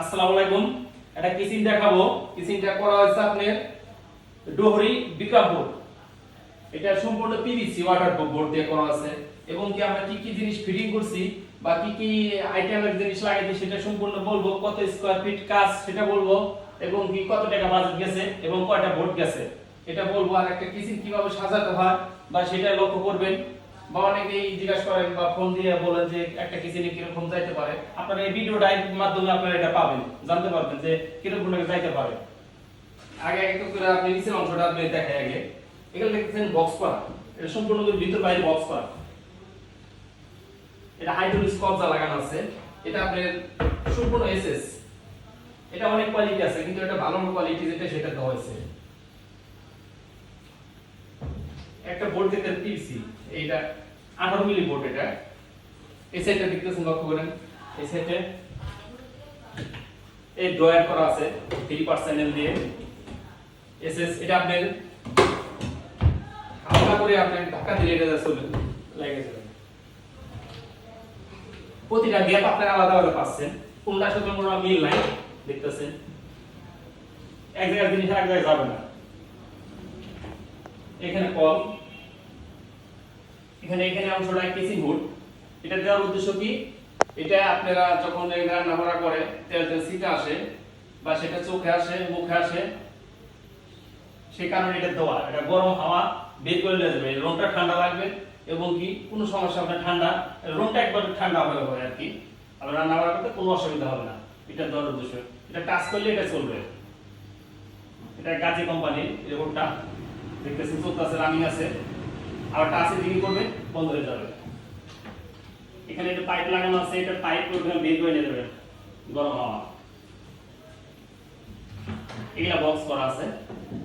আসসালামু আলাইকুম। এটা কিচিন দেখাবো। কিচিনটা করা হয়েছে আপনার ডোহরি বোর্ড। এটা সম্পূর্ণ পিভিসি ওয়াটার বোর্ড দিয়ে করা আছে। এবং কি আমরা কি কি জিনিস ফিটিং করছি বা কি কি আইটেমের জিনিস লাগাইছি সেটা সম্পূর্ণ বলব। কত স্কোয়ার ফিট কাজ সেটা বলব। এবং কি কত টাকা বাজেট গেছে এবং কয়টা বোর্ড গেছে। এটা বলব আর একটা কিচিন কীভাবে সাজাতে হয় বা সেটা লক্ষ্য করবেন। বা অনেকেই জিজ্ঞাসা করেন বা ফোন দিয়ে বলেন যে একটা কিচেনে কীরকম যাইতে পারে। আপনারা এই ভিডিওটার মাধ্যমে আপনারা এটা পাবেন, জানতে পারবেন যে কীরকম যাইতে পারে। আগে একটু করে আপনি নিচের অংশটা আপনি দেখেন আগে। এখানে দেখতেছেন বক্স করা। এটা সম্পূর্ণ ভিতর বাইরে বক্স করা। এটা হাইড্রোলিক কবজা লাগানো আছে, এটা আপনার সম্পূর্ণ এসএস এটা অনেক কোয়ালিটি আছে, কিন্তু এটা ভালো কোয়ালিটি যেটা সেটা দেওয়া হয়েছে। একটা বোর্ড দেখতে পিভিসি এইটা 18 মিলি বোর্ড এটা। এই সাইডটা দেখতেছেন লক্ষ্য করেন। এই সাইডে এই ড্রয়ার করা আছে 3% দিয়ে। এসএস এটা আপনার হালকা করে আপনার ধাক্কা দিলে এটা চলে লাগে প্রতিটা গ্যাপ আপনার আলাদা আলাদা পাচ্ছেন। কোনটার সাথে কোনো মিল নাই, দেখতেছেন। এক জায়গার জিনিস এক জায়গায় যাবে না। এখানে কল। এখানে এখানে অংশটা কেসি হুড। এটা দেওয়ার উদ্দেশ্য কি? এটা আপনারা যখন এই রান্না বান্না করে সিটা আসে বা সেটা চোখে আসে, মুখে আসে সেই কারণে এটা দেওয়া, এটা গরম হাওয়া বের করে নিয়ে যাবে। রংটা ঠান্ডা লাগবে এবং কি কোনো সমস্যা হবে ঠান্ডা। রংটা একবার ঠান্ডা হবে আর কি। আর রান্না বান্না করতে কোনো অসুবিধা হবে না। এটা দেওয়ার উদ্দেশ্য। এটা টাচ করলে এটা চলবে। এটা গাজী কোম্পানির রিপোর্টটা দেখতেছেন চলতেছে, রানিং আছে। আর টাচে দিকে করবে বন্ধ হয়ে যাবে। এখানে একটা পাইপ লাগানো আছে, এটা পাইপ ওখানে বের করে নিয়ে গরম হাওয়া। এগুলা বক্স করা আছে।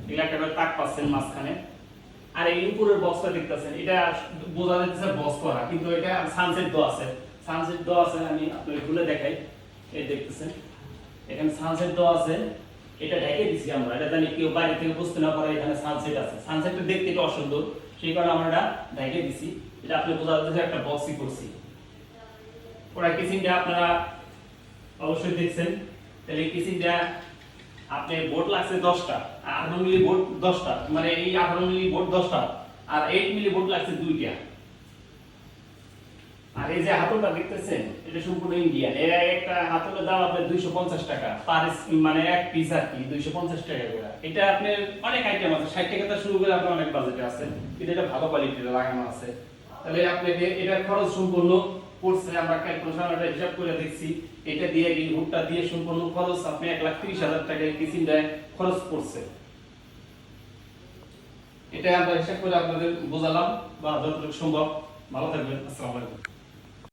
এগুলা একটা তাক পাচ্ছেন মাঝখানে। আর এই উপরের বক্সটা দেখতেছেন, এটা বোঝা যাচ্ছে বক্স করা, কিন্তু এটা সানসেট দো আছে। সানসেট দো আছে, আমি আপনাকে খুলে দেখাই। এই দেখতেছেন, এখানে সানসেট দো আছে। এটা ঢেকে দিছি আমরা, এটা জানি কেউ বাইরে থেকে বুঝতে না পারে, এখানে সানসেট আছে। সানসেটটা দেখতে একটু অসুন্দর। সেই কারণে আমরা এটা দেখে দিছি। এটা আপনি বোঝা যাচ্ছে একটা বক্সই করছি। ওরা কিসিংটা আপনারা অবশ্যই দেখছেন। তাহলে কিসিংটা আপনি বোর্ড লাগছে দশটা আঠারো মিলি বোর্ড দশটা মানে এই আঠারো মিলি বোর্ড দশটা, আর এইট মিলি বোর্ড লাগছে দুইটা। আর এই যে হাতলটা দেখতেছেন, এটা সম্পূর্ণ ইন্ডিয়ান এর একটা হাতলের দাম আপনার দুইশো পঞ্চাশ টাকা পার মানে এক পিস আর কি, দুইশো পঞ্চাশ টাকা করে। এটা আপনার অনেক আইটেম আছে, ষাট টাকা শুরু করে আপনার অনেক বাজেটে আছে, কিন্তু এটা ভালো কোয়ালিটির লাগানো আছে। তাহলে আপনাকে এটার খরচ সম্পূর্ণ পড়ছে আমরা হিসাব করে দেখছি। এটা দিয়ে এই দিয়ে সম্পূর্ণ খরচ আপনি এক লাখ তিরিশ হাজার টাকা এই খরচ পড়ছে এটা আমরা হিসাব করে আপনাদের বোঝালাম, বা যতটুকু সম্ভব। ভালো থাকবেন, আসসালামু আলাইকুম।